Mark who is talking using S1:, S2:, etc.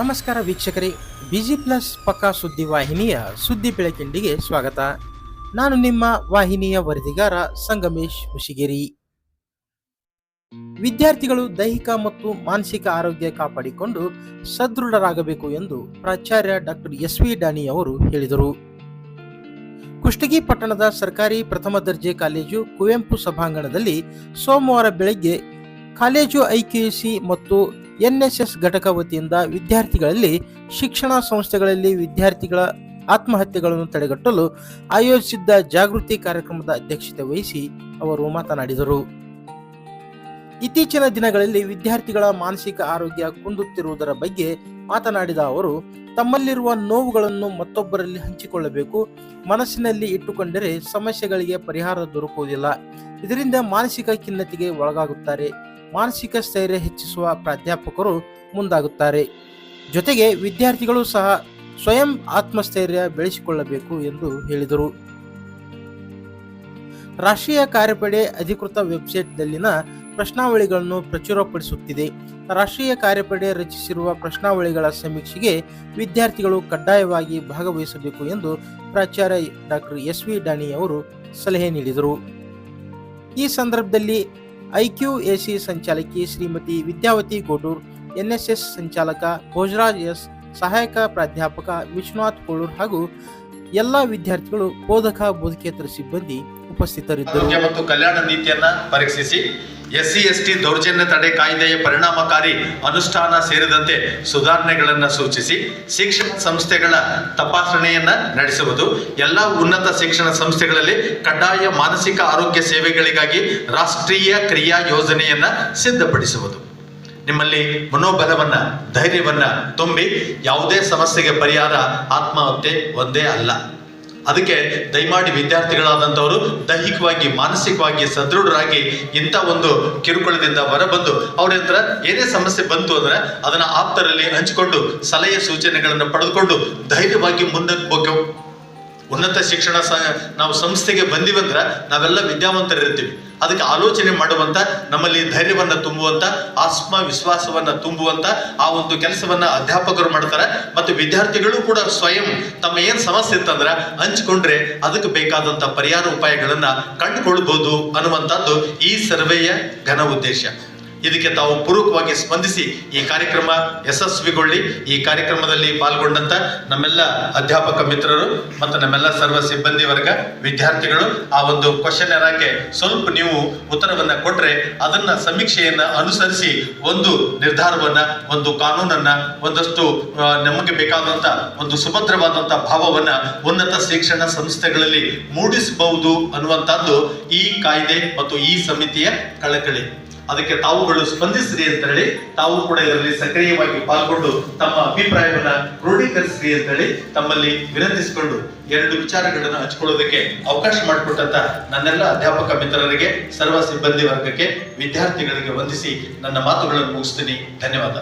S1: ನಮಸ್ಕಾರ ವೀಕ್ಷಕರೇ, busy plus ಪಕ್ಕಾ ಸುದ್ದಿ ವಾಹಿನಿಯ ಸುದ್ದಿ ಬೆಳಕಿಂಡಿಗೆ ಸ್ವಾಗತ. ನಾನು ನಿಮ್ಮ ವಾಹಿನಿಯ ವರದಿಗಾರ ಸಂಗಮೇಶ್ ಹುಷಿಗೇರಿ ವಿದ್ಯಾರ್ಥಿಗಳು ದೈಹಿಕ ಮತ್ತು ಮಾನಸಿಕ ಆರೋಗ್ಯ ಕಾಪಾಡಿಕೊಂಡು ಸದೃಢರಾಗಬೇಕು ಎಂದು ಪ್ರಾಚಾರ್ಯ ಡಾಕ್ಟರ್ ಎಸ್ ವಿ ಡಾನಿ ಅವರು ಹೇಳಿದರು. ಕುಷ್ಟಗಿ ಪಟ್ಟಣದ ಸರ್ಕಾರಿ ಪ್ರಥಮ ದರ್ಜೆ ಕಾಲೇಜು ಕುವೆಂಪು ಸಭಾಂಗಣದಲ್ಲಿ ಸೋಮವಾರ ಬೆಳಗ್ಗೆ ಕಾಲೇಜು ಐಕೆಯುಸಿ ಮತ್ತು ಎನ್ಎಸ್ಎಸ್ ಘಟಕ ವತಿಯಿಂದ ವಿದ್ಯಾರ್ಥಿಗಳಲ್ಲಿ ಶಿಕ್ಷಣ ಸಂಸ್ಥೆಗಳಲ್ಲಿ ವಿದ್ಯಾರ್ಥಿಗಳ ಆತ್ಮಹತ್ಯೆಗಳನ್ನು ತಡೆಗಟ್ಟಲು ಆಯೋಜಿಸಿದ್ದ ಜಾಗೃತಿ ಕಾರ್ಯಕ್ರಮದ ಅಧ್ಯಕ್ಷತೆ ವಹಿಸಿ ಅವರು ಮಾತನಾಡಿದರು. ಇತ್ತೀಚಿನ ದಿನಗಳಲ್ಲಿ ವಿದ್ಯಾರ್ಥಿಗಳ ಮಾನಸಿಕ ಆರೋಗ್ಯ ಕುಂದುತ್ತಿರುವುದರ ಬಗ್ಗೆ ಮಾತನಾಡಿದ ಅವರು, ತಮ್ಮಲ್ಲಿರುವ ನೋವುಗಳನ್ನು ಮತ್ತೊಬ್ಬರಲ್ಲಿ ಹಂಚಿಕೊಳ್ಳಬೇಕು. ಮನಸ್ಸಿನಲ್ಲಿ ಇಟ್ಟುಕೊಂಡರೆ ಸಮಸ್ಯೆಗಳಿಗೆ ಪರಿಹಾರ ದೊರಕುವುದಿಲ್ಲ. ಇದರಿಂದ ಮಾನಸಿಕ ಖಿನ್ನತೆಗೆ ಒಳಗಾಗುತ್ತಾರೆ. ಮಾನಸಿಕ ಸ್ಥೈರ್ಯ ಹೆಚ್ಚಿಸುವ ಪ್ರಾಧ್ಯಾಪಕರು ಮುಂದಾಗುತ್ತಾರೆ. ಜೊತೆಗೆ ವಿದ್ಯಾರ್ಥಿಗಳು ಸಹ ಸ್ವಯಂ ಆತ್ಮಸ್ಥೈರ್ಯ ಬೆಳೆಸಿಕೊಳ್ಳಬೇಕು ಎಂದು ಹೇಳಿದರು. ರಾಷ್ಟ್ರೀಯ ಕಾರ್ಯಪಡೆ ಅಧಿಕೃತ ವೆಬ್ಸೈಟ್ನಲ್ಲಿನ ಪ್ರಶ್ನಾವಳಿಗಳನ್ನು ಪ್ರಚುರಪಡಿಸುತ್ತಿದೆ. ರಾಷ್ಟ್ರೀಯ ಕಾರ್ಯಪಡೆ ರಚಿಸಿರುವ ಪ್ರಶ್ನಾವಳಿಗಳ ಸಮೀಕ್ಷೆಗೆ ವಿದ್ಯಾರ್ಥಿಗಳು ಕಡ್ಡಾಯವಾಗಿ ಭಾಗವಹಿಸಬೇಕು ಎಂದು ಪ್ರಾಚಾರ್ಯ ಡಾಕ್ಟರ್ ಎಸ್ ವಿ ಡಾನಿ ಅವರು ಸಲಹೆ ನೀಡಿದರು. ಈ ಸಂದರ್ಭದಲ್ಲಿ ಐಕ್ಯುಎಸಿ ಸಂಚಾಲಕಿ ಶ್ರೀಮತಿ ವಿದ್ಯಾವತಿ ಗೋಟೂರ್ ಎನ್ಎಸ್ಎಸ್ ಸಂಚಾಲಕ ಭೋಜರಾಜ್ ಎಸ್, ಸಹಾಯಕ ಪ್ರಾಧ್ಯಾಪಕ ವಿಶ್ವನಾಥ್ ಕೋಳೂರ್ ಹಾಗೂ ಎಲ್ಲ ವಿದ್ಯಾರ್ಥಿಗಳು ಬೋಧಕ ಬೋಧಕೇತರ ಸಿಬ್ಬಂದಿ ಉಪಸ್ಥಿತರಿದ್ದರು.
S2: ಮತ್ತು ಕಲ್ಯಾಣ ನೀತಿಯನ್ನ ಪರೀಕ್ಷಿಸಿ ಎಸ್ಸಿ, ಎಸ್ಟಿ ದೌರ್ಜನ್ಯ ತಡೆ ಕಾಯ್ದೆಯ ಪರಿಣಾಮಕಾರಿ ಅನುಷ್ಠಾನ ಸೇರಿದಂತೆ ಸುಧಾರಣೆಗಳನ್ನು ಸೂಚಿಸಿ ಶಿಕ್ಷಣ ಸಂಸ್ಥೆಗಳ ತಪಾಸಣೆಯನ್ನ ನಡೆಸುವುದು. ಎಲ್ಲ ಉನ್ನತ ಶಿಕ್ಷಣ ಸಂಸ್ಥೆಗಳಲ್ಲಿ ಕಡ್ಡಾಯ ಮಾನಸಿಕ ಆರೋಗ್ಯ ಸೇವೆಗಳಿಗಾಗಿ ರಾಷ್ಟ್ರೀಯ ಕ್ರಿಯಾ ಯೋಜನೆಯನ್ನ ಸಿದ್ಧಪಡಿಸುವುದು. ನಿಮ್ಮಲ್ಲಿ ಮನೋಬಲವನ್ನ, ಧೈರ್ಯವನ್ನ ತುಂಬಿ ಯಾವುದೇ ಸಮಸ್ಯೆಗೆ ಪರಿಹಾರ ಆತ್ಮಹತ್ಯೆ ಒಂದೇ ಅಲ್ಲ. ಅದಕ್ಕೆ ದಯಮಾಡಿ ವಿದ್ಯಾರ್ಥಿಗಳಾದಂಥವರು ದೈಹಿಕವಾಗಿ, ಮಾನಸಿಕವಾಗಿ ಸದೃಢರಾಗಿ ಇಂಥ ಒಂದು ಕಿರುಕುಳದಿಂದ ಹೊರಬಂದು ಅವ್ರ ಹತ್ರ ಏನೇ ಸಮಸ್ಯೆ ಬಂತು ಅಂದರೆ ಅದನ್ನು ಆಪ್ತರಲ್ಲಿ ಹಂಚಿಕೊಂಡು ಸಲಹೆ ಸೂಚನೆಗಳನ್ನು ಪಡೆದುಕೊಂಡು ಧೈರ್ಯವಾಗಿ ಮುಂದಕ್ಕೆ ಉನ್ನತ ಶಿಕ್ಷಣ ಸ, ನಾವು ಸಂಸ್ಥೆಗೆ ಬಂದಿವಂದ್ರ ನಾವೆಲ್ಲ ವಿದ್ಯಾವಂತರಿರ್ತೀವಿ. ಅದಕ್ಕೆ ಆಲೋಚನೆ ಮಾಡುವಂತ, ನಮ್ಮಲ್ಲಿ ಧೈರ್ಯವನ್ನ ತುಂಬುವಂತ, ಆತ್ಮವಿಶ್ವಾಸವನ್ನ ತುಂಬುವಂತ ಆ ಒಂದು ಕೆಲಸವನ್ನ ಅಧ್ಯಾಪಕರು ಮಾಡ್ತಾರೆ. ಮತ್ತು ವಿದ್ಯಾರ್ಥಿಗಳು ಕೂಡ ಸ್ವಯಂ ತಮ್ಮ ಏನು ಸಮಸ್ಯೆ ಇತ್ತಂದ್ರೆ ಹಂಚಿಕೊಂಡ್ರೆ ಅದಕ್ಕೆ ಬೇಕಾದಂತ ಪರಿಹಾರ ಉಪಾಯಗಳನ್ನು ಕಂಡುಕೊಳ್ಬೋದು ಅನ್ನುವಂಥದ್ದು ಈ ಸರ್ವೆಯ ಘನ ಉದ್ದೇಶ. ಇದಕ್ಕೆ ತಾವು ಪೂರ್ವಕವಾಗಿ ಸ್ಪಂದಿಸಿ ಈ ಕಾರ್ಯಕ್ರಮ ಯಶಸ್ವಿಗೊಳ್ಳಿ. ಈ ಕಾರ್ಯಕ್ರಮದಲ್ಲಿ ಪಾಲ್ಗೊಂಡಂತ ನಮ್ಮೆಲ್ಲ ಅಧ್ಯಾಪಕ ಮಿತ್ರರು ಮತ್ತು ನಮ್ಮೆಲ್ಲ ಸರ್ವ ಸಿಬ್ಬಂದಿ ವರ್ಗ ವಿದ್ಯಾರ್ಥಿಗಳು ಆ ಒಂದು ಕ್ವಶನ್ ಏರಾಕೆ ಸ್ವಲ್ಪ ನೀವು ಉತ್ತರವನ್ನು ಕೊಟ್ರೆ ಅದನ್ನ ಸಮೀಕ್ಷೆಯನ್ನ ಅನುಸರಿಸಿ ಒಂದು ನಿರ್ಧಾರವನ್ನ, ಒಂದು ಕಾನೂನನ್ನ, ಒಂದಷ್ಟು ನಮಗೆ ಬೇಕಾದಂತ ಒಂದು ಸುಭದ್ರವಾದಂತ ಭಾವವನ್ನ ಉನ್ನತ ಶಿಕ್ಷಣ ಸಂಸ್ಥೆಗಳಲ್ಲಿ ಮೂಡಿಸಬಹುದು ಅನ್ನುವಂಥದ್ದು ಈ ಕಾಯ್ದೆ ಮತ್ತು ಈ ಸಮಿತಿಯ ಕಳಕಳಿ. ಅದಕ್ಕೆ ತಾವುಗಳು ಸ್ಪಂದಿಸ್ರಿ ಅಂತ ಹೇಳಿ ತಾವು ಕೂಡ ಇದರಲ್ಲಿ ಸಕ್ರಿಯವಾಗಿ ಪಾಲ್ಗೊಂಡು ತಮ್ಮ ಅಭಿಪ್ರಾಯವನ್ನ ಕ್ರೋಢೀಕರಿಸ್ರಿ ಅಂತ ಹೇಳಿ ತಮ್ಮಲ್ಲಿ ವಿನಂತಿಸಿಕೊಂಡು ಎರಡು ವಿಚಾರಗಳನ್ನು ಹಂಚಿಕೊಳ್ಳೋದಕ್ಕೆ ಅವಕಾಶ ಮಾಡಿಕೊಟ್ಟಂತ ನನ್ನೆಲ್ಲ ಅಧ್ಯಾಪಕ ಮಿತ್ರರಿಗೆ, ಸರ್ವ ಸಿಬ್ಬಂದಿ ವರ್ಗಕ್ಕೆ ವಿದ್ಯಾರ್ಥಿಗಳಿಗೆ ವಂದಿಸಿ ನನ್ನ ಮಾತುಗಳನ್ನು ಮುಗಿಸ್ತೀನಿ. ಧನ್ಯವಾದ.